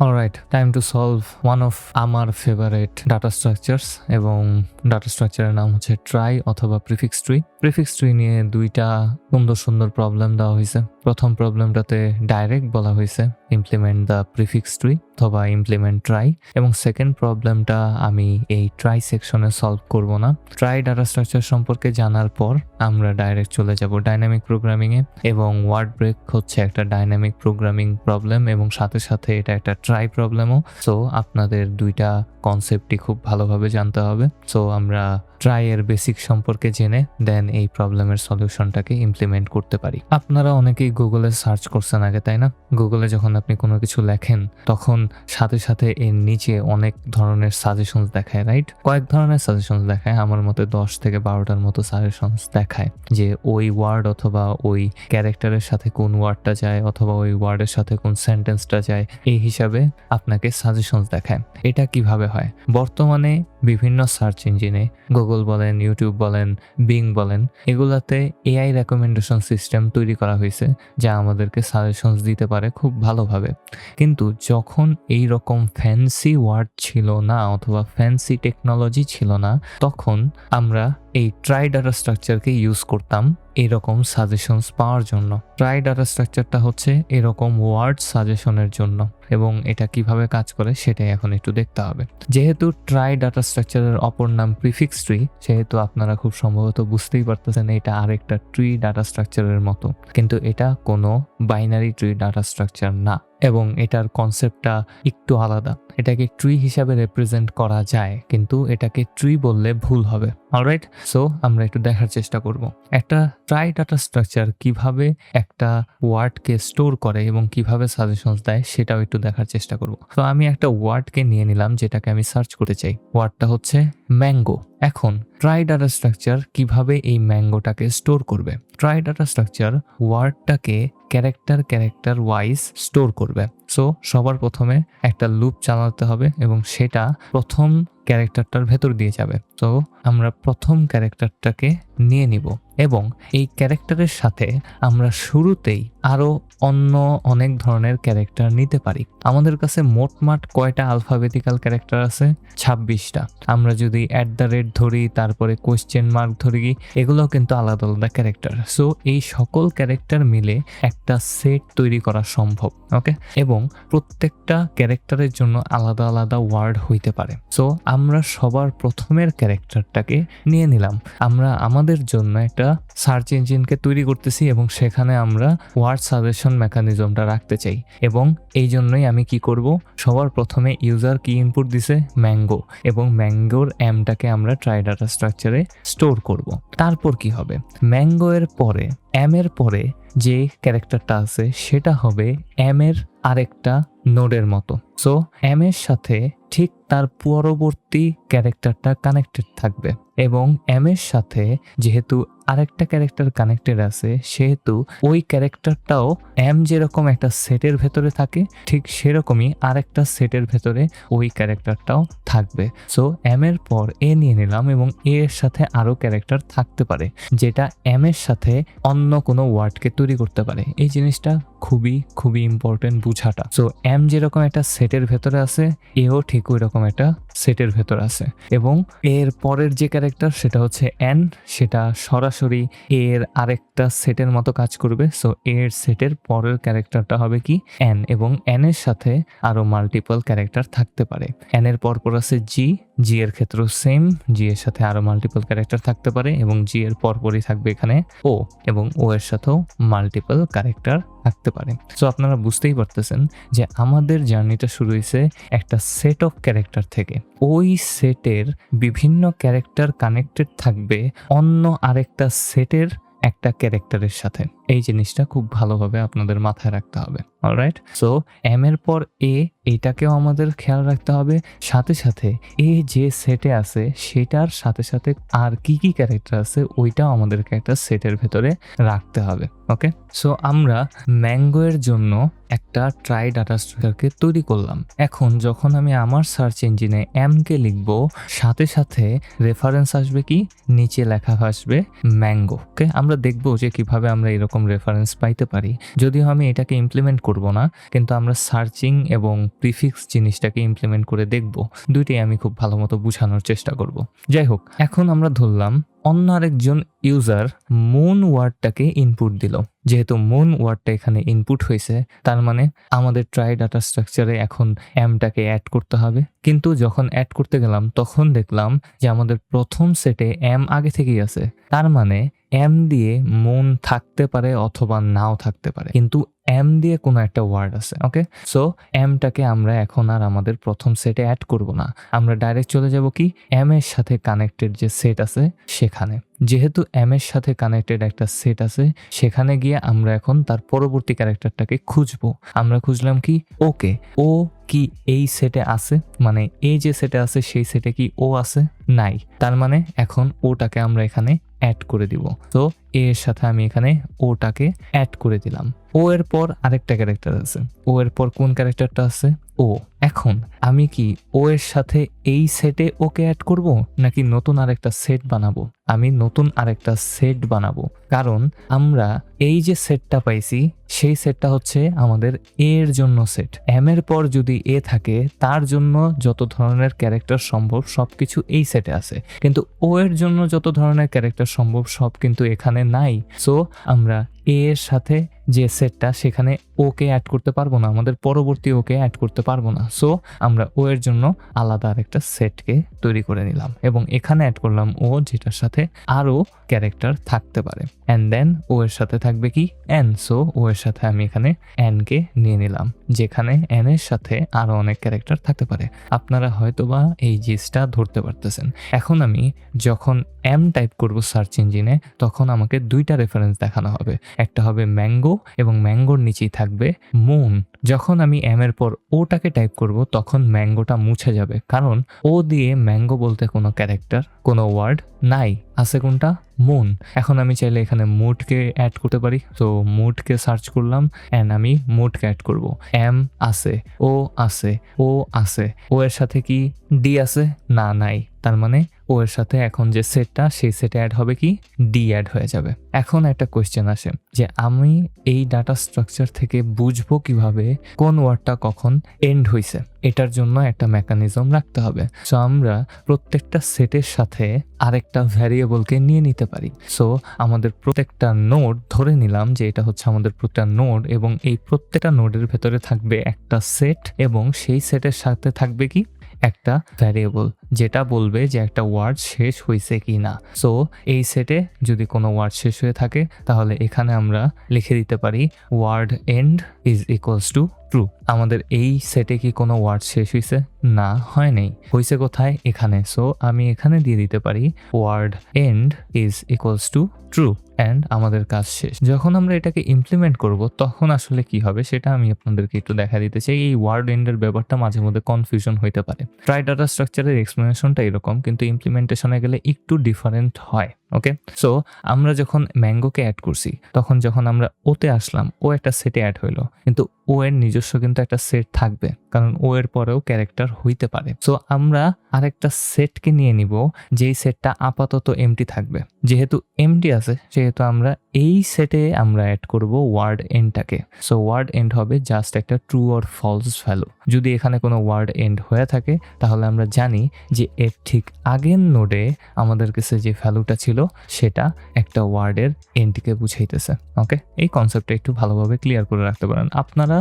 Alright time to solve one of আমার favourite data structures এবং data স্ট্রাকচারের নাম হচ্ছে ট্রাই অথবা প্রিফিক্স ট্রি প্রিফিক্স ট্রি নিয়ে দুইটা সুন্দর সুন্দর প্রবলেম দেওয়া হয়েছে। প্রথম প্রবলেমটাতে ডাইরেক্ট বলা হয়েছে। ইমপ্লিমেন্ট দ্য প্রিফিক্স ট্রি অথবা ইমপ্লিমেন্ট ট্রাই এবং সেকেন্ড প্রবলেমটা আমি এই ট্রাই সেকশনে সলভ করব না। ট্রাই ডাটা স্ট্রাকচার সম্পর্কে জানার পর আমরা ডাইরেক্ট চলে যাব ডাইনামিক প্রোগ্রামিংয়ে এবং ওয়ার্ড ব্রেক হচ্ছে একটা ডাইনামিক প্রোগ্রামিং প্রবলেম এবং সাথে সাথে এটা একটা ট্রাই প্রবলেমও সো আপনাদের দুইটা কনসেপ্টই খুব ভালোভাবে জানতে হবে। সো আমরা ট্রাই এর বেসিক সম্পর্কে জেনে দেন এই প্রবলেমের সলিউশনটাকে ইমপ্লিমেন্ট করতে পারি। আপনারা অনেকেই গুগলে সার্চ করছেন আগে, তাই না? গুগলে যখন আপনি কোনো কিছু লেখেন, তখন সাথে সাথে এর নিচে অনেক ধরনের সাজেশনস দেখায় রাইট কয়েক ধরনের সাজেশনস দেখায়, আমার মতে দশ থেকে বারোটার মতো সাজেশনস দেখায় যে ওই ওয়ার্ড অথবা ওই ক্যারেক্টারের সাথে কোন ওয়ার্ডটা যায় অথবা ওই ওয়ার্ডের সাথে কোন সেন্টেন্সটা যায়, এই হিসাবে আপনাকে সাজেশনস দেখায়। এটা কীভাবে হয়? বর্তমানে বিভিন্ন সার্চ ইঞ্জিনে গুগল বলেন ইউটিউব বলেন বিং বলেন, এগুলাতে এআই রেকমেন্ডেশন সিস্টেম তৈরি করা হয়েছে যা আমাদেরকে সাজেশনস দিতে পারে খুব ভালোভাবে। কিন্তু যখন এই রকম ফ্যান্সি ওয়ার্ড ছিল না অথবা ফ্যান্সি টেকনোলজি ছিল না, তখন আমরা এই ট্রাই ডাটা স্ট্রাকচারকে ইউজ করতাম এরকম সাজেশনস পাওয়ার জন্য। ট্রাই ডাটা স্ট্রাকচারটা হচ্ছে এরকম ওয়ার্ড সাজেশনের জন্য এবং এটা কীভাবে কাজ করে সেটাই এখন একটু দেখতে হবে। যেহেতু ট্রাই ডাটা স্ট্রাকচারের অপর নাম প্রিফিক্স ট্রি সেহেতু আপনারা খুব সম্ভবত বুঝতেই পারতেছেন এটা আরেকটা ট্রি ডাটা স্ট্রাকচারের মতো। কিন্তু এটা কোনো বাইনারি ট্রি ডাটা স্ট্রাকচার না। এবং এটার কনসেপ্টটা একটু আলাদা। এটাকে ট্রি হিসাবে রিপ্রেজেন্ট করা যায়, কিন্তু এটাকে ট্রি বললে ভুল হবে। অলরাইট সো আমরা একটু দেখার চেষ্টা করব। একটা ট্রাই ডাটা স্ট্রাকচার কীভাবে একটা ওয়ার্ডকে স্টোর করে এবং কীভাবে সাজেশনস দেয়, সেটাও একটু দেখার চেষ্টা করব। তো আমি একটা ওয়ার্ডকে নিয়ে নিলাম, যেটাকে আমি সার্চ করতে চাই। ওয়ার্ডটা হচ্ছে ম্যাঙ্গো এখন ট্রাই ডাটা স্ট্রাকচার কীভাবে এই ম্যাঙ্গোটাকে স্টোর করবে? ট্রাই ডাটা স্ট্রাকচার ওয়ার্ডটাকে ক্যারেক্টার ক্যারেক্টার ওয়াইজ স্টোর করবে। সো সবার প্রথমে একটা লুপ চালাতে হবে এবং সেটা প্রথম ক্যারেক্টারটার ভেতর দিয়ে যাবে। তো আমরা প্রথম ক্যারেক্টারটাকে নিয়ে নিব এবং এই ক্যারেক্টারের সাথে আমরা শুরুতেই আরও অন্য অনেক ধরনের ক্যারেক্টার নিতে পারি। আমাদের কাছে মোটমাট কয়টা আলফাবেটিক্যাল ক্যারেক্টার আছে? ছাব্বিশটা। আমরা যদি অ্যাট দ্য রেট ধরি, তারপরে কোয়েশ্চেন মার্ক ধরি এগুলো কিন্তু আলাদা আলাদা ক্যারেক্টার। সো এই সকল ক্যারেক্টার মিলে একটা সেট তৈরি করা সম্ভব ওকে এবং প্রত্যেকটা ক্যারেক্টারের জন্য আলাদা আলাদা ওয়ার্ড হইতে পারে। সো আমরা সবার প্রথমের ক্যারেক্টারটাকে নিয়ে নিলাম। আমরা আমাদের জন্য একটা সার্চ ইঞ্জিনকে তৈরি করতেছি এবং সেখানে আমরা ওয়ার্ড সাজেশন মেকানিজমটা রাখতে চাই। এবং এই জন্যই আমি কি করব? সবার প্রথমে ইউজার কি ইনপুট দিছে? ম্যাঙ্গো। এবং ম্যাঙ্গোর অ্যামটাকে আমরা ট্রাই ডাটা স্ট্রাকচারে স্টোর করব। তারপর কি হবে? ম্যাঙ্গো এর পরে এম এর পরে যে ক্যারেক্টারটা আছে, সেটা হবে এম এর আরেকটা নোডের মতো। সো এম এর সাথে ঠিক তার পরবর্তী ক্যারেক্টারটা কানেক্টেড থাকবে। এবং এম এর সাথে যেহেতু আরেকটা ক্যারেক্টার কানেক্টেড আছে, সেহেতু ওই ক্যারেক্টারটাও এম যেরকম একটা সেটের ভেতরে থাকে, ঠিক সেরকমই আরেকটা সেটের ভেতরে ওই ক্যারেক্টারটাও থাকবে। সো এম এর পর এ নিয়ে নিলাম এবং এ এর সাথে আরও ক্যারেক্টার থাকতে পারে, যেটা এম এর সাথে অন্য কোনো ওয়ার্ডকে তৈরি করতে পারে। এই জিনিসটা খুবই খুবই ইম্পর্টেন্ট বুঝাটা। সো এম যেরকম একটা সেটের ভেতরে আছে এও ঠিক ওই রকম একটা সেটের ভেতর আছে। এবং এর পরের যে ক্যারেক্টার সেটা হচ্ছে এন সেটা সরাসরি এর আরেকটা সেটের মতো কাজ করবে। সো এর সেটের পরের ক্যারেক্টারটা হবে কি? এন এবং এর সাথে আরও মাল্টিপল ক্যারেক্টার থাকতে পারে। এর পরপর আছে জি জি এর ক্ষেত্রেও সেম জি এর সাথে আরও মাল্টিপল ক্যারেক্টার থাকতে পারে এবং জি এর পরপরই থাকবে এখানে ও এবং ও এর সাথেও মাল্টিপল ক্যারেক্টার থাকতে পারে। সো আপনারা বুঝতেই পারতেছেন যে আমাদের জার্নিটা শুরু হয়েছে একটা সেট অফ ক্যারেক্টার থেকে। ওই সেটের বিভিন্ন ক্যারেক্টার কানেক্টেড থাকবে অন্য আরেকটা সেটের একটা ক্যারেক্টারের সাথে। এই জিনিসটা খুব ভালোভাবে আপনাদের মাথায় রাখতে হবে অলরাইট সো এম এর পর এ এটাকেও আমাদের খেয়াল রাখতে হবে। সাথে সাথে এ যে সেটে আছে, সেটার সাথে সাথে আর কি কি ক্যারেক্টার আছে, ওইটাও আমাদেরকে একটা সেটের ভেতরে রাখতে হবে ওকে সো আমরা ম্যাঙ্গো এর জন্য একটা ট্রাই ডাটা স্ট্রাকচারকে তৈরি করলাম। এখন যখন আমি আমার সার্চ ইঞ্জিনে এম কে লিখব, সাথে সাথে রেফারেন্স আসবে কি? নিচে লেখা আসবে ম্যাঙ্গো ওকে আমরা দেখব যে কীভাবে আমরা এরকম এরকম রেফারেন্স পাইতে পারি। যদিও আমি এটাকে ইমপ্লিমেন্ট করব না, কিন্তু আমরা সার্চিং এবং প্রিফিক্স জিনিসটাকে ইমপ্লিমেন্ট করে দেখব। দুইটাই আমি খুব ভালো মতো বোঝানোর চেষ্টা করব। যাই হোক, এখন আমরা ধরলাম অন্য আরেকজন ইউজার মুন ওয়ার্ডটাকে ইনপুট দিল। যেহেতু মুন ওয়ার্ডটা এখানে ইনপুট হয়েছে, তার মানে আমাদের ট্রাই ডাটা স্ট্রাকচারে এখন এমটাকে অ্যাড করতে হবে। কিন্তু যখন অ্যাড করতে গেলাম, তখন দেখলাম যে আমাদের প্রথম সেটে এম আগে থেকেই আছে। তার মানে এম দিয়ে মন থাকতে পারে অথবা নাও থাকতে পারে। কিন্তু এম দিয়ে কোনো একটা ওয়ার্ড আছে ওকে সো এমটাকে আমরা এখন আর আমাদের প্রথম সেটে অ্যাড করব না। আমরা ডাইরেক্ট চলে যাব কি? এম এর সাথে কানেক্টেড যে সেট আছে সেখানে। যেহেতু এম এর সাথে কানেক্টেড একটা সেট আছে, সেখানে গিয়ে আমরা এখন তার পরবর্তী ক্যারেক্টারটাকে খুঁজবো। আমরা খুঁজলাম কি? ওকে ও কি এই সেটে আছে? মানে এই যে সেটে আছে, সেই সেটে কি ও আছে? নাই। তার মানে এখন ওটাকে আমরা এখানে অ্যাড করে দিব। তো এ এর সাথে আমি এখানে ওটাকে অ্যাড করে দিলাম। ও এর পর আরেকটা ক্যারেক্টার আছে। ও এর পর কোন ক্যারেক্টারটা আছে? ও, এখন আমি কি ও এর সাথে এই সেটে ওকে অ্যাড করব, নাকি নতুন আরেকটা সেট বানাবো? আমি নতুন আরেকটা সেট বানাবো। কারণ আমরা এই যে সেটটা পাইছি, সেই সেটটা হচ্ছে আমাদের এ এর জন্য সেট এম এর পর যদি এ থাকে, তার জন্য যত ধরনের ক্যারেক্টার সম্ভব সবকিছু এই সেটে আছে। কিন্তু ও এর জন্য যত ধরনের ক্যারেক্টার সম্ভব সব কিন্তু এখানে নাই। সো আমরা এ এর সাথে যে সেটটা সেখানে ওকে অ্যাড করতে পারব না, আমাদের পরবর্তী ওকে অ্যাড করতে পারব না। সো আমরা ও এর জন্য আলাদা আরেকটা সেটকে তৈরি করে নিলাম এবং এখানে অ্যাড করলাম ও যেটার সাথে আরও ক্যারেক্টার থাকতে পারে। অ্যান্ড দেন ও এর সাথে থাকবে কি? এন সো ও এর সাথে আমি এখানে এনকে নিয়ে নিলাম, যেখানে এন এর সাথে আরও অনেক ক্যারেক্টার থাকতে পারে। আপনারা হয়তোবা এই জিনিসটা ধরতে পারতেছেন। এখন আমি যখন এম টাইপ করব সার্চ ইঞ্জিনে তখন আমাকে দুইটা রেফারেন্স দেখানো হবে। একটা হবে ম্যাঙ্গো এবং ম্যাঙ্গোর নিচেই থাকবে মুন যখন আমি এম এর পর ওটাকে টাইপ করব, তখন ম্যাঙ্গোটা মুছে যাবে। কারণ ও দিয়ে ম্যাঙ্গো বলতে কোনো ক্যারেক্টার কোনো ওয়ার্ড নাই। আছে কোনটা? মুন এখন আমি চাইলে এখানে মুডকে অ্যাড করতে পারি। তো মুডকে সার্চ করলাম অ্যান্ড আমি মুডকে অ্যাড করব। এম আছে ও আছে ও আছে। ও এর সাথে কি ডি আছে? না, নাই। তার মানে ও এর সাথে এখন যে সেটটা সেই সেটে অ্যাড হবে কি? ডি অ্যাড হয়ে যাবে। এখন একটা কোয়েশ্চেন আসে যে আমি এই ডাটা স্ট্রাকচার থেকে বুঝব কীভাবে কোন ওয়ার্ডটা কখন এন্ড হয়েছে এটার জন্য একটা মেকানিজম রাখতে হবে। সো আমরা প্রত্যেকটা সেটের সাথে আরেকটা ভ্যারিয়েবলকে নিয়ে নিতে পারি। সো আমাদের প্রত্যেকটা নোড ধরে নিলাম যে এটা হচ্ছে আমাদের প্রত্যেকটা নোড এবং এই প্রত্যেকটা নোডের ভেতরে থাকবে একটা সেট এবং সেই সেটের সাথে থাকবে কি? একটা ভ্যারিয়েবল যেটা বলবে যে একটা ওয়ার্ড শেষ হয়েছে কি না সো এই সেটে যদি কোনো ওয়ার্ড শেষ হয়ে থাকে, তাহলে এখানে আমরা লিখে দিতে পারি word end is equals to true আমাদের এই সেটে কি কোনো ওয়ার্ড শেষ হয়েছে না, হয় নাই। হয়েছে কোথায়? এখানে। সো আমি এখানে দিয়ে দিতে পারি word end is equals to true and আমাদের কাজ শেষ। যখন আমরা এটাকে ইমপ্লিমেন্ট করব, তখন আসলে কি হবে সেটা আমি আপনাদেরকে একটু দেখা দিতে চাই। এই ওয়ার্ড এন্ডের ব্যাপারটা মাঝে মধ্যে কনফিউশন হইতে পারে। ট্রাই ডাটা স্ট্রাকচারের এক্সপ্লেনেশনটা এরকম, কিন্তু ইমপ্লিমেন্টেশনে গেলে একটু ডিফারেন্ট হয় ওকে সো আমরা যখন ম্যাঙ্গোকে অ্যাড করছি, তখন যখন আমরা ওতে আসলাম ও একটা সেটে অ্যাড হইল। কিন্তু ও এর নিজস্ব কিন্তু একটা সেট থাকবে, কারণ ও এর পরেও ক্যারেক্টার হইতে পারে। সো আমরা আরেকটা সেটকে নিয়ে নিব, যেই সেটটা আপাতত এমটি থাকবে। যেহেতু এমটি আছে, সেহেতু আমরা এই সেটে আমরা অ্যাড করব ওয়ার্ড এন্ডটাকে সো ওয়ার্ড এন্ড হবে জাস্ট একটা ট্রু অর ফলস ভ্যালু যদি এখানে কোনো ওয়ার্ড এন্ড হয়ে থাকে, তাহলে আমরা জানি যে এর ঠিক আগের নোডে আমাদের কাছে যে ভ্যালুটা ছিল, সেটা একটা ওয়ার্ডের এন্ডকে বুঝাইতেছে। ওকে এই কনসেপ্টটা একটু ভালোভাবে ক্লিয়ার করে রাখতে পারেন। আপনারা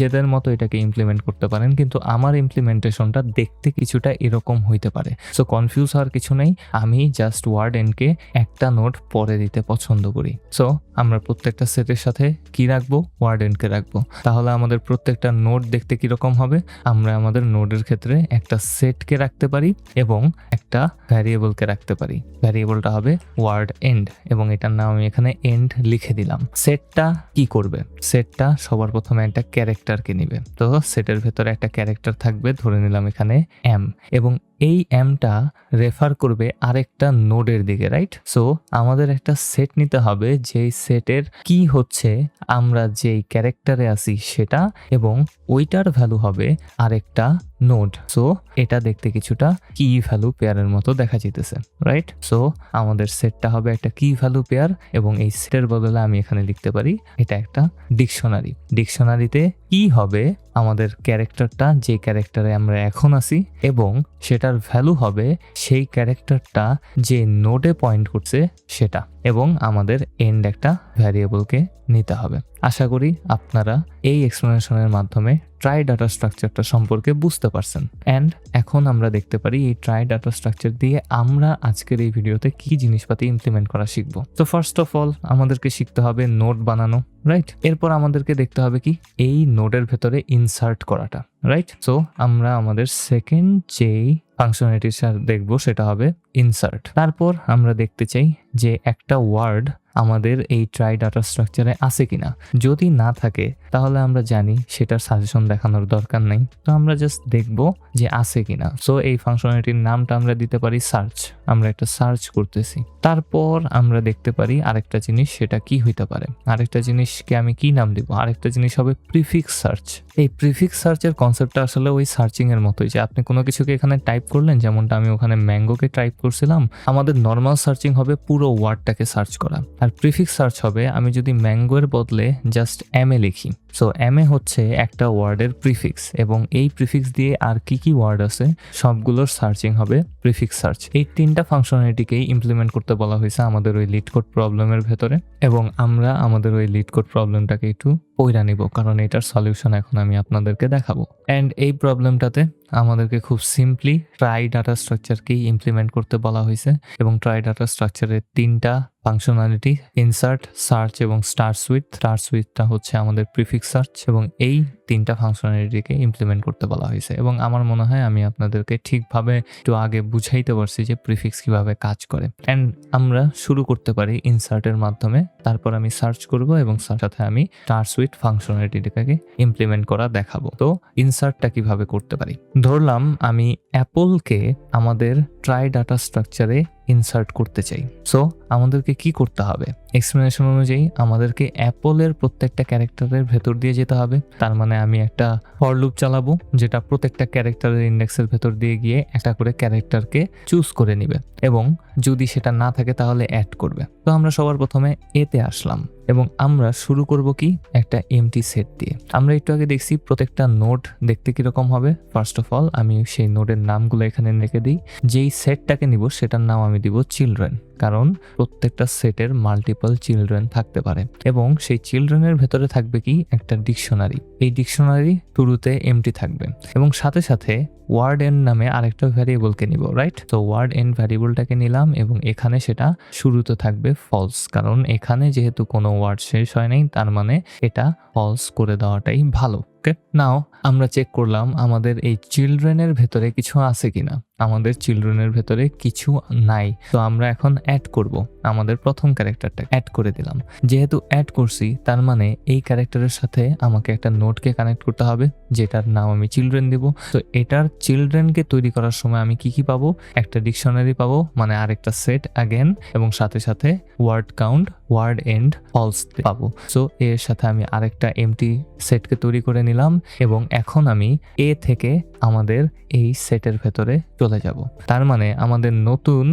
নিজেদের মতো এটাকে ইমপ্লিমেন্ট করতে পারেন, কিন্তু আমার ইমপ্লিমেন্টেশনটা দেখতে কিছুটা এরকম হইতে পারে। সো কনফিউজ হওয়ার কিছু নেই, আমি জাস্ট ওয়ার্ড এন্ডকে একটা নোট পরে দিতে পছন্দ করি। সো আমরা প্রত্যেকটা সেটের সাথে কি রাখব? ওয়ার্ড এন্ডকে রাখব। তাহলে আমাদের প্রত্যেকটা নোট দেখতে কীরকম হবে? আমরা আমাদের নোডের ক্ষেত্রে একটা সেটকে রাখতে পারি এবং একটা ভ্যারিয়েবলকে রাখতে পারি। ভ্যারিয়েবলটা হবে ওয়ার্ড এন্ড এবং এটার নাম আমি এখানে এন্ড লিখে দিলাম। সেটটা কি করবে? সেটটা সবার প্রথমে একটা ক্যারেক্টারকে নিবে তো সেটের ভেতরে একটা ক্যারেক্টার থাকবে ধরে নিলাম এখানে এম এবং এই অ্যামটা রেফার করবে আরেকটা নোডের দিকে রাইট সো আমাদের একটা সেট নিতে হবে, যেই সেটের কি হচ্ছে, আমরা যেই ক্যারেক্টারে আসি সেটা, এবং ওইটার ভ্যালু হবে আরেকটা নোড সো এটা দেখতে কিছুটা কি ভ্যালু পেয়ারের মতো দেখা যেতেছে রাইট সো আমাদের সেটটা হবে একটা কি ভ্যালু পেয়ার এবং এই সেটের বদলে আমি এখানে লিখতে পারি, এটা একটা ডিকশনারি ডিকশনারিতে কি হবে? আমাদের ক্যারেক্টারটা, যে ক্যারেক্টারে আমরা এখন আছি, এবং সেটার ভ্যালু হবে সেই ক্যারেক্টারটা যে নোটে পয়েন্ট করছে সেটা, এবং আমাদের এন্ড একটা ভ্যারিয়েবলকে নিতে হবে। আশা করি আপনারা এই এক্সপ্লেনেশনের মাধ্যমে ট্রাই ডাটা স্ট্রাকচারটা সম্পর্কে বুঝতে পারছেন। অ্যান্ড এখন আমরা দেখতে পারি এই ট্রাই ডাটা স্ট্রাকচার দিয়ে আমরা আজকের এই ভিডিওতে কি জিনিসপাতি ইমপ্লিমেন্ট করা শিখব। তো ফার্স্ট অফ অল আমাদেরকে শিখতে হবে নোট বানানো রাইট এরপর আমাদেরকে দেখতে হবে কি? এই নোডের ভেতরে ইনসার্ট করাটা রাইট সো আমরা আমাদের সেকেন্ড যেই ফাংশনালিটি দেখব সেটা হবে ইনসার্ট তারপর আমরা দেখতে চাই যে একটা ওয়ার্ড আমাদের এই ট্রাই ডাটা স্ট্রাকচারে আছে কিনা। যদি না থাকে, তাহলে আমরা জানি সেটার সাজেশন দেখানোর দরকার নেই। তো আমরা জাস্ট দেখব যে আছে কিনা। সো এই ফাংশনালিটির নামটা আমরা দিতে পারি সার্চ আমরা একটা সার্চ করতেছি। তারপর আমরা দেখতে পারি আরেকটা জিনিস, সেটা কি হইতে পারে। আরেকটা জিনিসকে আমি কি নাম দিব? আরেকটা জিনিস হবে প্রিফিক্স সার্চ এই প্রিফিক্স সার্চের কনসেপ্টটা আসলে ওই সার্চিং এর মতোই যে আপনি কোনো কিছুকে এখানে টাইপ করলেন, যেমনটা আমি ওখানে ম্যাঙ্গোকে টাইপ করছিলাম, আমাদের নর্মাল সার্চিং হবে পুরো ওয়ার্ডটাকে সার্চ করা। আর প্রিফিক্স সার্চ হবে, আমি যদি ম্যাঙ্গোর বদলে জাস্ট এম এ লিখি। সো এম এ হচ্ছে একটা ওয়ার্ডের প্রিফিক্স এবং এই প্রিফিক্স দিয়ে আর কি কি ওয়ার্ড আছে, সবগুলোর সার্চিং হবে প্রিফিক্স সার্চ এই তিনটা ফাংশনালিটিকেই ইমপ্লিমেন্ট করতে বলা হয়েছে আমাদের ওই লিড কোড প্রবলেমের ভেতরে এবং আমরা আমাদের ওই লিড কোড প্রবলেমটাকে একটু পইরা নিব, কারণ এটার সলিউশন এখন আমি আপনাদেরকে দেখাবো। অ্যান্ড এই প্রবলেমটাতে আমাদেরকে খুব সিম্পলি ট্রাই ডাটা স্ট্রাকচারকেই ইমপ্লিমেন্ট করতে বলা হয়েছে এবং ট্রাই ডাটা স্ট্রাকচারের তিনটা ফাংশনালিটি ইনসার্ট সার্চ এবং স্টার সুইথ স্টার সুইথটা হচ্ছে আমাদের প্রিফিক্স সার্চ এবং এই তিনটা ফাংশনালিটিকে ইমপ্লিমেন্ট করতে বলা হয়েছে। এবং আমার মনে হয় আমি আপনাদেরকে ঠিকভাবে একটু আগে বুঝাইতে পারছি যে প্রিফিক্স কীভাবে কাজ করে। অ্যান্ড আমরা শুরু করতে পারি ইনসার্টের মাধ্যমে। তারপর আমি সার্চ করব এবং সাথে আমি স্টার সুইট ফাংশনালিটিটাকে ইমপ্লিমেন্ট করা দেখাবো। তো ইনসার্টটা কীভাবে করতে পারি? ধরলাম আমি অ্যাপলকে আমাদের ট্রাই ডাটা স্ট্রাকচারে ইনসার্ট করতে চাই। সো আমাদেরকে কি করতে হবে? এক্সপ্লেনেশন অনুযায়ী আমাদেরকে অ্যাপলের প্রত্যেকটা ক্যারেক্টারের ভেতর দিয়ে যেতে হবে। তার মানে আমি একটা ফর লুপ চালাবো, যেটা প্রত্যেকটা ক্যারেক্টারের ইন্ডেক্সের ভেতর দিয়ে গিয়ে একটা করে ক্যারেক্টারকে চুজ করে নিবে এবং যদি সেটা না থাকে তাহলে অ্যাড করবে। তো আমরা সবার প্রথমে এতে আসলাম এবং আমরা শুরু করব কি? একটা এমটি সেট দিয়ে। আমরা একটু আগে দেখছি প্রত্যেকটা নোট দেখতে কীরকম হবে। ফার্স্ট অফ অল আমি সেই নোটের নামগুলো এখানে রেখে দিই। যেই সেটটাকে নিব, সেটার নাম আমি দিব চিলড্রেন কারণ প্রত্যেকটা সেটের মাল্টিপল চিলড্রেন থাকতে পারে। এবং সেই চিলড্রেনের ভেতরে থাকবে কি? একটা ডিকশনারি এই ডিকশনারি শুরুতে এমটি থাকবে। এবং সাথে সাথে ওয়ার্ড এন নামে আরেকটা ভ্যারিয়েবলকে নিব রাইট তো ওয়ার্ড এন ভ্যারিয়েবলটাকে নিলাম এবং এখানে সেটা শুরুতে থাকবে ফলস কারণ এখানে যেহেতু কোনো ওয়ার্ড শেষ হয় নাই, তার মানে এটা ফলস করে দেওয়াটাই ভালো। ওকে, নাও, আমরা চেক করলাম আমাদের এই চিলড্রেনের ভেতরে কিছু আছে কিনা। আমাদের চিলড্রেনের ভেতরে কিছু নাই। তো আমরা এখন অ্যাড করব। আমাদের প্রথম ক্যারেক্টারটা অ্যাড করে দিলাম। যেহেতু অ্যাড করছি, তার মানে এই ক্যারেক্টারের সাথে আমাকে একটা নোটকে কানেক্ট করতে হবে, যেটার নাম আমি চিলড্রেন দেব। তো এটার চিলড্রেনকে তৈরি করার সময় আমি কি কি পাবো? একটা ডিকশনারি পাবো মানে আরেকটা সেট অ্যাগেন এবং সাথে সাথে word count word end false পাবো। সো এর সাথে আমি আরেকটা এমটি সেটকে তৈরি করে নিলাম এবং এখন আমি এ থেকে আমাদের এই সেটের ভেতরে চলে যাব। তার মানে আমাদের নতুন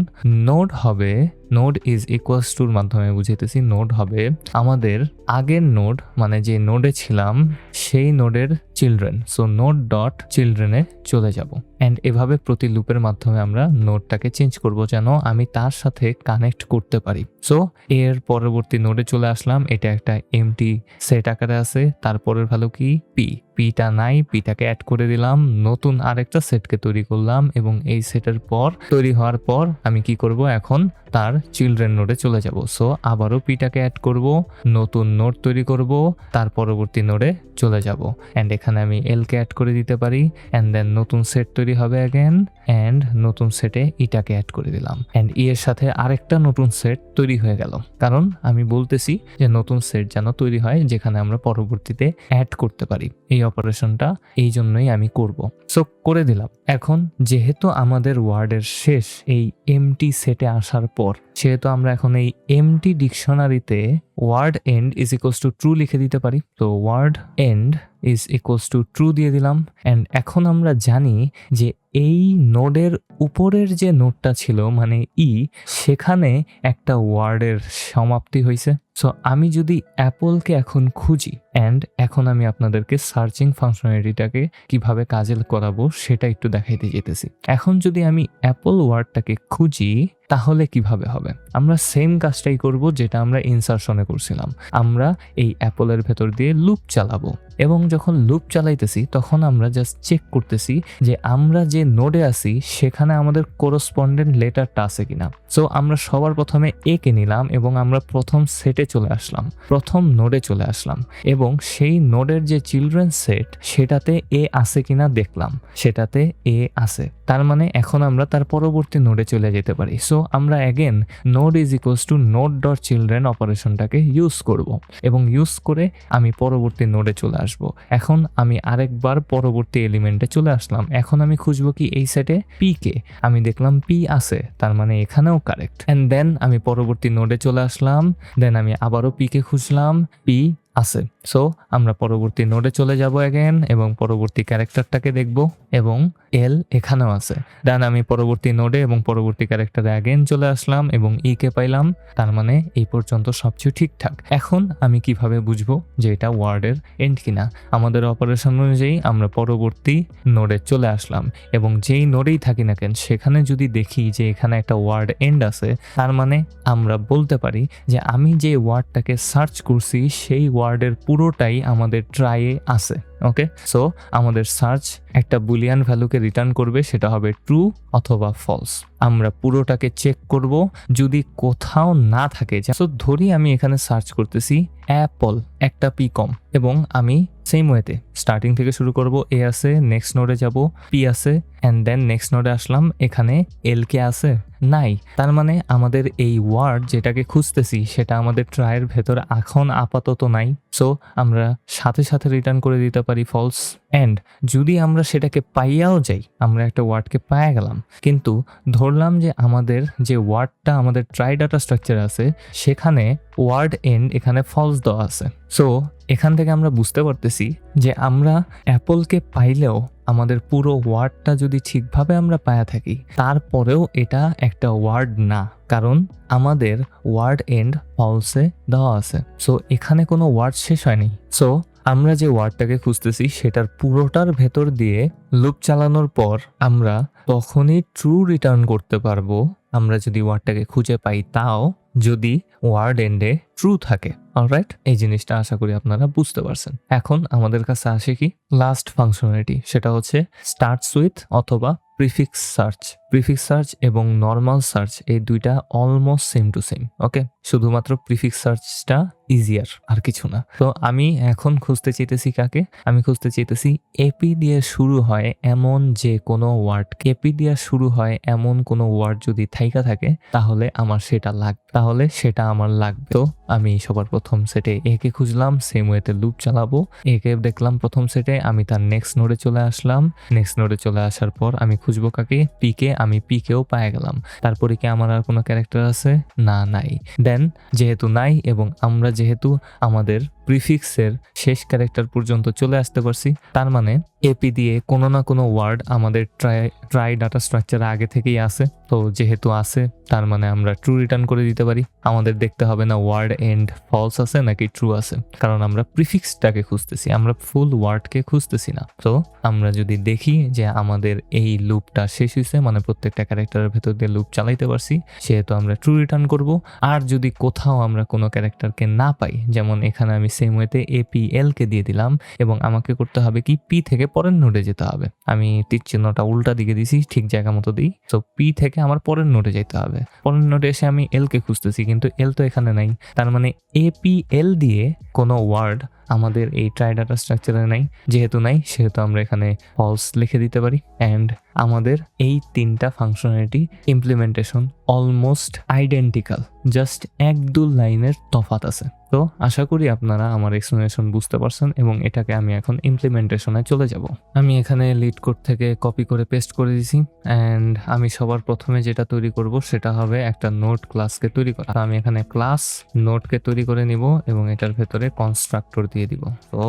নোড হবে নোড ইজ ইকুয়ালস টুর মাধ্যমে বুঝাইতেছি নোড হবে আমাদের আগের নোড মানে যে নোডে ছিলাম, সেই নোডের চিলড্রেন সো নোড ডট চিলড্রেনে চলে যাব। অ্যান্ড এভাবে প্রতি লুপের মাধ্যমে আমরা নোডটাকে চেঞ্জ করব যেন আমি তার সাথে কানেক্ট করতে পারি। সো এর পরবর্তী নোডে চলে আসলাম। এটা একটা এমটি সেট আকারে আছে। তারপরের ভালো কি? পি পিটা নাই, পিটাকে অ্যাড করে দিলাম, নতুন আরেকটা সেটকে তৈরি করলাম এবং এই সেটের পর, তৈরি হওয়ার পর আমি কি করব এখন? তার চিলড্রেন নোডে চলে যাব। সো আবারও পিটাকে অ্যাড করব, নতুন নোড তৈরি করব, তার পরবর্তী নোডে চলে যাব। অ্যান্ড এখানে আমি এলকে অ্যাড করে দিতে পারি অ্যান্ড দেন নতুন সেট তৈরি হবে অ্যাগেন অ্যান্ড নতুন সেটে ইটাকে অ্যাড করে দিলাম। অ্যান্ড ই এর সাথে আরেকটা নতুন সেট তৈরি হয়ে গেল। কারণ আমি বলতেছি যে নতুন সেট যেন তৈরি হয়, যেখানে আমরা পরবর্তীতে অ্যাড করতে পারি। এই অপারেশনটা এই জন্যই আমি করব। সো করে দিলাম। এখন যেহেতু আমাদের ওয়ার্ডের শেষ এই এমটি সেটে আসার পর, সেহেতু আমরা এখন এই empty ডিকশনারিতে word end is equals to true লিখে দিতে পারি। তো word end is equals to true দিয়ে দিলাম। অ্যান্ড এখন আমরা জানি যে এই নোডের উপরের যে নোডটা ছিল মানে ই সেখানে একটা ওয়ার্ডের সমাপ্তি হয়েছে। সো আমি যদি অ্যাপলকে এখন খুঁজি অ্যান্ড এখন আমি আপনাদেরকে সার্চিং ফাংশনালিটিটাকে কীভাবে কাজে করাবো, সেটা একটু দেখাইতে যেতেছি। এখন যদি আমি অ্যাপল ওয়ার্ডটাকে খুঁজি, তাহলে কীভাবে হবে? আমরা সেম কাজটাই করব যেটা আমরা ইনসারশনে করছিলাম। আমরা এই অ্যাপলের ভেতর দিয়ে লুপ চালাবো। এবং যখন লুপ চালাইতেছি, তখন আমরা জাস্ট চেক করতেছি যে আমরা যে নোডে আসি সেখানে আমাদের কোরসপন্ডেন্ট লেটারটা আছে কিনা। সো আমরা সবার প্রথমে এ কে নিলাম এবং আমরা প্রথম সেটে চলে আসলাম, প্রথম নোডে চলে আসলাম এবং সেই নোডের যে চিলড্রেন সেট সেটাতে এ আছে কিনা দেখলাম, সেটাতে এ আছে। তার মানে এখন আমরা তার পরবর্তী নোডে চলে যেতে পারি। সো আমরা again node is equals to node dot children অপারেশনটাকে use করব। এবং ইউজ করে আমি পরবর্তী নোডে চলে আসব। এখন আমি আরেকবার পরবর্তী এলিমেন্টে চলে আসলাম। এখন আমি খুঁজবো কি এই সেটে পি কে? আমি দেখলাম পি আছে, তার মানে এখানেও কারেক্ট অ্যান্ড দেন আমি পরবর্তী নোডে চলে আসলাম। দেন আমি আবারও পি কে খুঁজলাম। পি আছে। সো আমরা পরবর্তী নোডে চলে যাব অ্যাগেন এবং পরবর্তী ক্যারেক্টারটাকে দেখব এবং এল এখানেও আছে। দেন আমি পরবর্তী নোডে এবং পরবর্তী ক্যারেক্টারে অ্যাগেন চলে আসলাম এবং ই কে পাইলাম। তার মানে এই পর্যন্ত সবচেয়ে ঠিকঠাক। এখন আমি কীভাবে বুঝব যে এটা ওয়ার্ডের এন্ড কিনা? আমাদের অপারেশন অনুযায়ী আমরা পরবর্তী নোডে চলে আসলাম এবং যেই নোডেই থাকি না কেন, সেখানে যদি দেখি যে এখানে একটা ওয়ার্ড এন্ড আছে, তার মানে আমরা বলতে পারি যে আমি যে ওয়ার্ডটাকে সার্চ করছি, সেই ওয়ার্ডের পুরোটাই আমাদের ট্রাইয়ে আছে। ওকে সো আমাদের সার্চ একটা বুলিয়ান ভ্যালুকে রিটার্ন করবে, সেটা হবে ট্রু অথবা ফলস আমরা পুরোটাকে চেক করব, যদি কোথাও না থাকে। সো ধরি আমি এখানে সার্চ করতেছি অ্যাপল একটা পি এবং আমি সেম ওয়েতে স্টার্টিং থেকে শুরু করব এ আছে নেক্সট নোডে যাব পি আছে অ্যান্ড দেন নেক্সট নোডে আসলাম, এখানে এল কে আছে, নাই। তার মানে আমাদের এই ওয়ার্ড যেটাকে খুঁজতেছি, সেটা আমাদের ট্রায়ের ভেতর এখন আপাতত নাই। সো আমরা সাথে সাথে রিটার্ন করে দিতে পারি ফলস অ্যান্ড যদি আমরা সেটাকে পাইয়াও যাই, আমরা একটা ওয়ার্ডকে পাইয়া গেলাম। কিন্তু ধরলাম যে আমাদের যে ওয়ার্ডটা, আমাদের ট্রাই ডাটা স্ট্রাকচার আছে, সেখানে ওয়ার্ড এন্ড এখানে ফলস দেওয়া আছে। সো এখান থেকে আমরা বুঝতে পারতেছি যে আমরা অ্যাপলকে পাইলেও আমাদের পুরো ওয়ার্ডটা যদি ঠিকভাবে আমরা পায়া থাকি, তারপরেও এটা একটা ওয়ার্ড না, কারণ আমাদের ওয়ার্ড এন্ড ফলসে দেওয়া আছে। সো এখানে কোনো ওয়ার্ড শেষ হয়নি। সো আমরা যে ওয়ার্ডটাকে খুঁজতেছি, সেটার পুরোটার ভেতর দিয়ে লুপ চালানোর পর আমরা তখনই ট্রু রিটার্ন করতে পারব। আমরা যদি ওয়ার্ডটাকে খুঁজে পাই, তাও যদি ওয়ার্ড এন্ডে ট্রু থাকে। অলরাইট এই জিনিসটা আশা করি আপনারা বুঝতে পারছেন। এখন আমাদের কাছে আসে কি? লাস্ট ফাংশনালিটি সেটা হচ্ছে স্টার্টস উইথ অথবা প্রিফিক্স সার্চ প্রিফিক্স সার্চ এবং নর্মাল সার্চ এই দুইটা almost same to same okay শুধুমাত্র প্রিফিক্স সার্চটা ইজিয়ার আর কিছু না। তো আমি এখন খুঁজতে চাইতেছি কাকে? আমি খুঁজতে চাইতেছি এপি দিয়ে শুরু হয় এমন যে কোনো ওয়ার্ড এপি দিয়ে শুরু হয় এমন কোনো ওয়ার্ড যদি থাইকা থাকে, তাহলে আমার সেটা লাগবে তাহলে সেটা আমার লাগবে। তো আমি সবার প্রথম সেটে একে খুঁজলাম সেম ওয়েতে লুপ চালাবো। একে দেখলাম প্রথম সেটে, আমি তার নেক্সট নোডে চলে আসলাম। নেক্সট নোডে চলে আসার পর আমি খুঁজবো কাকে? পিকে আমি পিকেও পায়ে গেলাম। তারপরে কি আমার আর কোনো ক্যারেক্টার আছে? না, নাই। দেন যেহেতু নাই এবং আমরা যেহেতু আমাদের প্রিফিক্সের শেষ ক্যারেক্টার পর্যন্ত চলে আসতে পারছি, তার মানে এপি দিয়ে কোনো না কোনো ওয়ার্ড আমাদের ট্রাই ট্রাই ডাটা স্ট্রাকচার আগে থেকেই আছে। তো যেহেতু আছে, তার মানে আমরা ট্রু রিটার্ন করে দিতে পারি। আমাদের দেখতে হবে না ওয়ার্ড এন্ড ফলস আছে নাকি ট্রু আছে। কারণ আমরা প্রিফিক্সটাকে খুঁজতেছি, আমরা ফুল ওয়ার্ডকে খুঁজতেছি না। তো আমরা যদি দেখি যে আমাদের এই লুপটা শেষ হয়েছে মানে প্রত্যেকটা ক্যারেক্টারের ভেতর দিয়ে লুপ চালাইতে পারছি, সেহেতু আমরা ট্রু রিটার্ন করব। আর যদি কোথাও আমরা কোনো ক্যারেক্টারকে না পাই। যেমন এখানে আমি সেম ওয়েতে এপিএলকে দিয়ে দিলাম এবং আমাকে করতে হবে কি পি থেকে পরের নোটে যেতে হবে। আমি তীর চিহ্নটা উল্টা দিকে দিছি, ঠিক জায়গা মতো দিই। তো পি থেকে আমার পরের নোটে যেতে হবে। পরের নোটে এসে আমি এল কে খুঁজতেছি, কিন্তু এল তো এখানে নাই। তার মানে এপিএল দিয়ে কোনো ওয়ার্ড আমাদের এই ট্রাই ডাটা স্ট্রাকচারে নাই, যেহেতু নাই, সেহেতু আমরা এখানে ফলস লিখে দিতে পারি। অ্যান্ড আমাদের এই তিনটা functionality implementation almost identical just এক দু লাইনের তফাত আছে। তো আশা করি আপনারা আমার এক্সপ্লেনেশন বুঝতে পারছেন এবং এটাকে আমি এখন ইমপ্লিমেন্টেশনে চলে যাব। আমি এখানে লিড কোড থেকে কপি করে পেস্ট করে দিছি অ্যান্ড আমি সবার প্রথমে যেটা তৈরি করব সেটা হবে একটা নোট ক্লাসকে তৈরি করা। আমি এখানে ক্লাস নোটকে তৈরি করে নিব এবং এটার ভেতরে কনস্ট্রাক্টর দিয়ে দিব। তো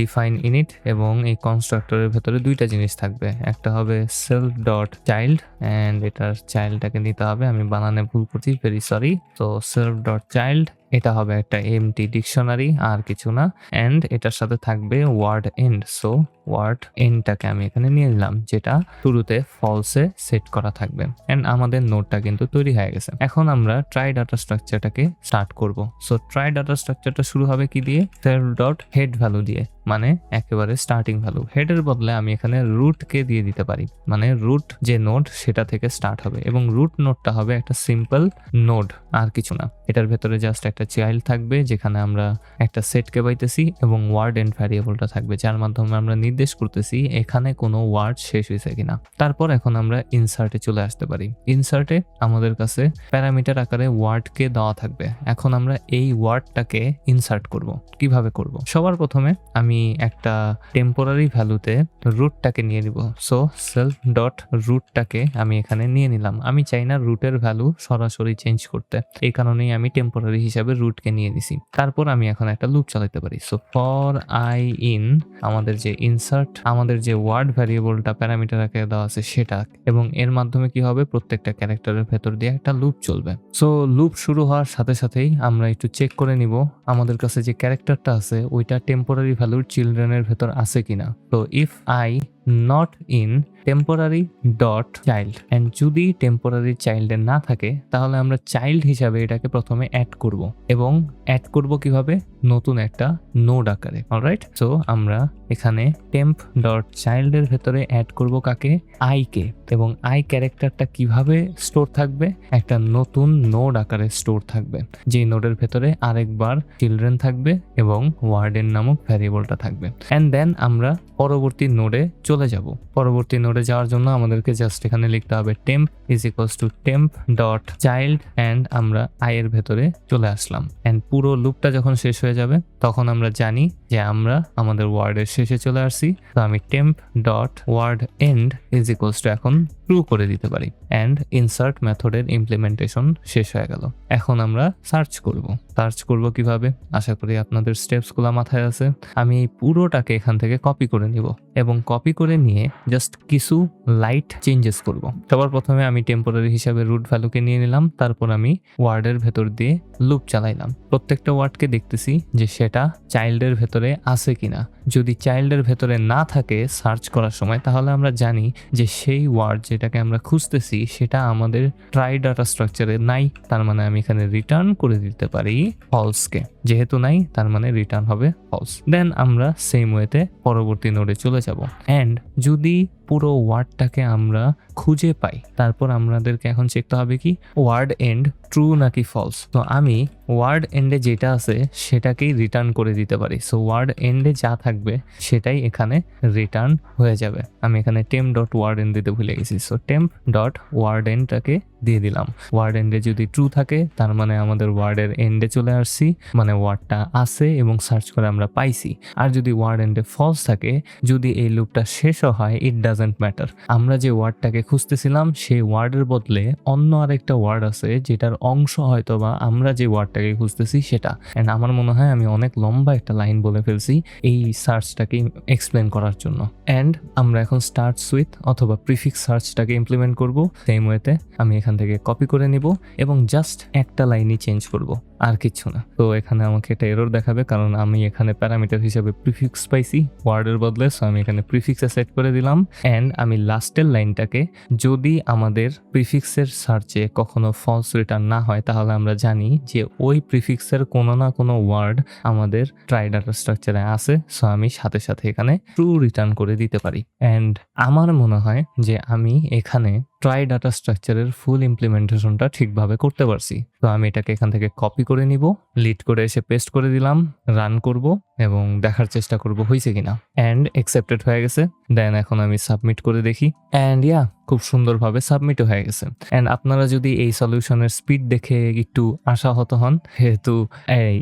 ডিফাইন ইনিট এবং এই কনস্ট্রাক্টরের ভেতরে দুইটা জিনিস থাকবে। একটা হবে সেলফ ডট চাইল্ড অ্যান্ড এটার চাইল্ডটাকে নিতে হবে। আমি বানানে ভুল করছি ভেরি সরি তো সেলফ ডট চাইল্ড এটা হবে একটা এমটি ডিকশনারি আর কিছু না। অ্যান্ড এটার সাথে থাকবে ওয়ার্ড এন্ড সো ওয়ার্ড এন্ডটাকে আমি এখানে নিয়ে নিলাম, যেটা শুরুতে ফলসে সেট করা থাকবে। অ্যান্ড আমাদের নোটটা কিন্তু তৈরি হয়ে গেছে। এখন আমরা ট্রাই ডাটা স্ট্রাকচারটাকে স্টার্ট করব। সো ট্রাই ডাটা স্ট্রাকচারটা শুরু হবে কি দিয়ে? সেলফ ডট হেড ভ্যালু দিয়ে। মানে একেবারে স্টার্টিং ভ্যালু হেডের বদলে আমি এখানে রুটকে দিয়ে দিতে পারি। মানে রুট যে নোড সেটা থেকে স্টার্ট হবে এবং রুট নোডটা হবে একটা সিম্পল নোড আর কিছু না। এটার ভেতরে জাস্ট একটা চাইল্ড থাকবে, যেখানে আমরা একটা সেটকে পাইতেছি এবং ওয়ার্ড এন্ড ভ্যারিয়েবলটা থাকবে, যার মাধ্যমে আমরা নির্দেশ করতেছি এখানে কোনো ওয়ার্ড শেষ হয়েছে কিনা। তারপর এখন আমরা ইনসার্টে চলে আসতে পারি। ইনসার্টে আমাদের কাছে প্যারামিটার আকারে ওয়ার্ডকে দেওয়া থাকবে। এখন আমরা এই ওয়ার্ডটাকে ইনসার্ট করব। কীভাবে করব? সবার প্রথমে আমি একটা টেম্পোরারি ভ্যালুতে রুটটাকে নিয়ে নিব। সো সেলফ ডট রুটটাকে আমি এখানে নিয়ে নিলাম। আমি চাই না রুটের ভ্যালু সরাসরি চেঞ্জ করতে। এই কারণেই আমি টেম্পোরারি হিসাবে রুটকে নিয়ে নিছি। তারপর আমি এখন একটা লুপ চালাতে পারি। সো ফর আই ইন আমাদের যে ইনসার্ট আমাদের যে ওয়ার্ড ভ্যারিয়েবলটা প্যারামিটার আকারে দেওয়া আছে সেটা এবং এর মাধ্যমে কি হবে? প্রত্যেকটা ক্যারেক্টারের ভেতর দিয়ে একটা লুপ চলবে। সো লুপ শুরু হওয়ার সাথে সাথেই আমরা একটু চেক করে নিব। আমাদের কাছে যে ক্যারেক্টারটা আছে, ওইটা টেম্পোরারি ভ্যালুর চিলড্রেনের ভেতর আছে কিনা? তো if I not in temporary dot child and যদি টেম্পোরারি চাইল্ডের না থাকে, তাহলে আমরা চাইল্ড হিসাবে এটাকে প্রথমে অ্যাড করব। এবং অ্যাড করব কীভাবে? নতুন একটা নোড আকারে। অলরাইট সো আমরা এখানে টেম্প ডট চাইল্ডের ভেতরে অ্যাড করব কাকে? আইকে এবং আই ক্যারেক্টারটা কীভাবে স্টোর থাকবে? একটা নতুন নোড আকারে স্টোর থাকবে। যে নোডের ভেতরে আরেকবার চিলড্রেন থাকবে এবং ওয়ার্ডেন নামক ভ্যারিয়েবলটা থাকবে। অ্যান্ড দেন আমরা পরবর্তী নোডে চলে যাব। পরবর্তী নোডে যাওয়ার জন্য আমাদেরকে জাস্ট এখানে লিখতে হবে temp is equal to temp dot child and আমরা আয়ের ভেতরে চলে আসলাম। অ্যান্ড পুরো লুপটা যখন শেষ হয়ে যাবে, তখন আমরা জানি যে আমরা আমাদের ওয়ার্ডের শেষে চলে আসছি। তো আমি temp dot word end is equal to এখন ট্রু করে দিতে পারি। অ্যান্ড ইনসার্ট মেথডের ইমপ্লিমেন্টেশন শেষ হয়ে গেল। এখন আমরা সার্চ করব। সার্চ করব কীভাবে? আশা করি আপনাদের স্টেপসগুলো মাথায় আছে। আমি এই পুরোটাকে এখান থেকে কপি করে নিব এবং কপি করে নিয়ে জাস্ট কিছু লাইট চেঞ্জেস করব। সবার প্রথমে আমি টেম্পোরারি হিসাবে রুট ভ্যালুকে নিয়ে নিলাম, তারপর আমি ওয়ার্ডের ভেতর দিয়ে লুপ চালাইলাম। প্রত্যেকটা ওয়ার্ডকে দেখতেছি যে সেটা চাইল্ডের ভেতরে আছে কিনা। যদি চাইল্ডের ভেতরে না থাকে সার্চ করার সময়, তাহলে আমরা জানি যে সেই ওয়ার্ড যেটাকে আমরা খুঁজতেছি সেটা আমাদের ট্রাই ডাটা স্ট্রাকচারে নাই, তার মানে আমি এখানে রিটার্ন করে দিতে পারি ফলসকে যেহেতু নাই, তার মানে রিটার্ন হবে ফলস দেন আমরা সেম ওয়েতে পরবর্তী নোডে চলে যাব। অ্যান্ড যদি পুরো ওয়ার্ডটাকে আমরা খুঁজে পাই। তারপর আমাদেরকে এখন চেকতে হবে কি, ওয়ার্ড এন্ড ট্রু নাকি ফলস? তো আমি ওয়ার্ড এন্ডে যেটা আছে সেটাকেই রিটার্ন করে দিতে পারি। সো ওয়ার্ড এন্ডে যা থাকবে সেটাই এখানে রিটার্ন হয়ে যাবে। আমি এখানে টেম ডট ওয়ার্ড এন্ড দিতে ভুলে গেছি। সো টেম ডট ওয়ার্ড এন্ডটাকে দিয়ে দিলাম। ওয়ার্ড এন্ডে যদি ট্রু থাকে, তার মানে আমাদের ওয়ার্ডের এন্ডে চলে আসছি মানে ওয়ার্ডটা আছে এবং সার্চ করে আমরা পাইছি। আর যদি ওয়ার্ড এন্ডে ফলস থাকে, যদি এই লুপটা শেষও হয় ইট ডাজেন্ট ম্যাটার আমরা যে ওয়ার্ডটাকে খুঁজতেছিলাম, সেই ওয়ার্ডের বদলে অন্য আরেকটা ওয়ার্ড আছে, যেটার অংশ হয়তো বা আমরা যে ওয়ার্ডটাকে খুঁজতেছি সেটা। অ্যান্ড আমার মনে হয় আমি অনেক লম্বা একটা লাইন বলে ফেলছি এই সার্চটাকে এক্সপ্লেন করার জন্য। অ্যান্ড আমরা এখন স্টার্ট সুইথ অথবা প্রিফিক্স সার্চটাকে ইমপ্লিমেন্ট করব সেম ওয়েতে আমি এখান থেকে কপি করে নিব এবং জাস্ট একটা লাইনই চেঞ্জ করব, আর কিচ্ছু না। তো এখানে আমাকে একটা এরর দেখাবে, কারণ আমি এখানে প্যারামিটার হিসাবে প্রিফিক্স পাইছি ওয়ার্ডের বদলে সো আমি এখানে প্রিফিক্সে সেট করে দিলাম অ্যান্ড আমি লাস্টের লাইনটাকে যদি আমাদের প্রিফিক্সের সার্চে কখনো ফলস রিটার্ন না হয়, তাহলে আমরা জানি যে ওই প্রিফিক্সের কোনো না কোনো ওয়ার্ড আমাদের ট্রাই ডাটা স্ট্রাকচারে আছে সো আমি সাথে সাথে এখানে ট্রু রিটার্ন করে দিতে পারি। অ্যান্ড আমার মনে হয় যে আমি এখানে ট্রাই ডাটা স্ট্রাকচারের ফুল ইমপ্লিমেন্টেশনটা ঠিকভাবে করতে পারছি। তো আমি এটাকে এখান থেকে কপি করে নিব লিড করে এসে পেস্ট করে দিলাম রান করব। এবং দেখার চেষ্টা করব হয়েছে কিনা। অ্যান্ড অ্যাকসেপ্টেড হয়ে গেছে। দেন এখন আমি সাবমিট করে দেখি। অ্যান্ড ইয়া খুব সুন্দরভাবে সাবমিটও হয়ে গেছে। অ্যান্ড আপনারা যদি এই সলিউশনের স্পিড দেখে একটু আশাহত হন, যেহেতু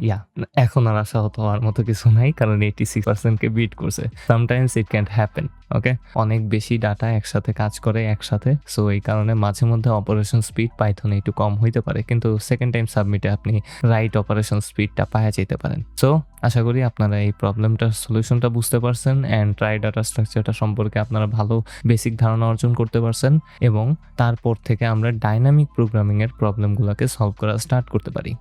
ইয়া এখন আর আশাহত হওয়ার মতো কিছু নাই, কারণ এইটি সিক্স পার্সেন্টকে বিট করছে। Sometimes it can't happen okay অনেক বেশি ডাটা একসাথে কাজ করে, একসাথে। সো এই কারণে মাঝে মধ্যে অপারেশন স্পিড পাইথনে একটু কম হইতে পারে। কিন্তু সেকেন্ড টাইম সাবমিটে আপনি রাইট অপারেশন স্পিডটা পাওয়া যেতে পারেন। সো আশা করি আপনারা এই প্রবলেমটার সলিউশনটা বুঝতে পারছেন অ্যান্ড ট্রাই ডাটা স্ট্রাকচারটা সম্পর্কে আপনারা ভালো বেসিক ধারণা অর্জন করতে পারছেন এবং তারপর থেকে আমরা ডাইনামিক প্রোগ্রামিংয়ের প্রবলেমগুলোকে সলভ করা স্টার্ট করতে পারি।